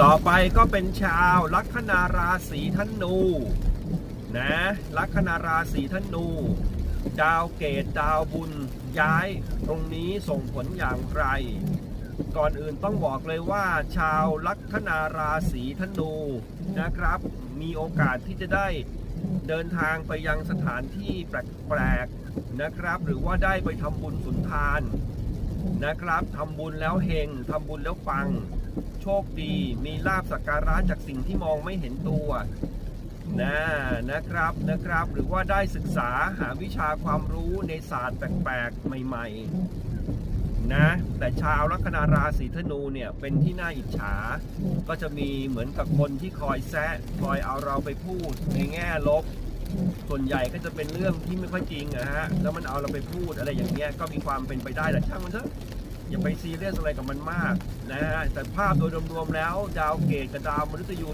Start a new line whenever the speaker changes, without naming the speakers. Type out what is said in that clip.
ต่อไปก็เป็นชาวลัคนาราศีธนูนะลัคนาราศีธนู ดาวเกตดาวบุญย้ายตรงนี้ส่งผลอย่างไร ก่อนอื่นต้องบอกเลยว่า ชาวลัคนาราศีธนูนะครับ มีโอกาสที่จะได้เดินทางไปยังสถานที่แปลกๆนะครับ หรือว่าได้ไปทำบุญสุนทาน นะครับทำบุญแล้วเฮงทำบุญแล้วปัง โชคดี มีลาบสักการะจากสิ่งที่มองไม่เห็นตัวนะนะครับนะครับหรือว่าได้ศึกษาหาวิชาความรู้ในศาสตร์แปลกๆใหม่ๆนะแต่ชาวลัคนาราศีธนูเนี่ยเป็นที่น่าอิจฉา ก็จะมีเหมือนกับคนที่คอยแซะคอยเอาเราไปพูดในแง่ลบ ส่วนใหญ่ก็จะเป็นเรื่องที่ไม่ค่อยจริงนะฮะแล้วมันเอาเราไปพูดอะไรอย่างเงี้ยก็มีความเป็นไปได้แต่ช่างมันเถอะอย่าไปซีเรียสอะไรกับมันมากนะฮะแต่ภาพโดยรวมๆแล้ว ดาวเกตกับดาวมฤตยู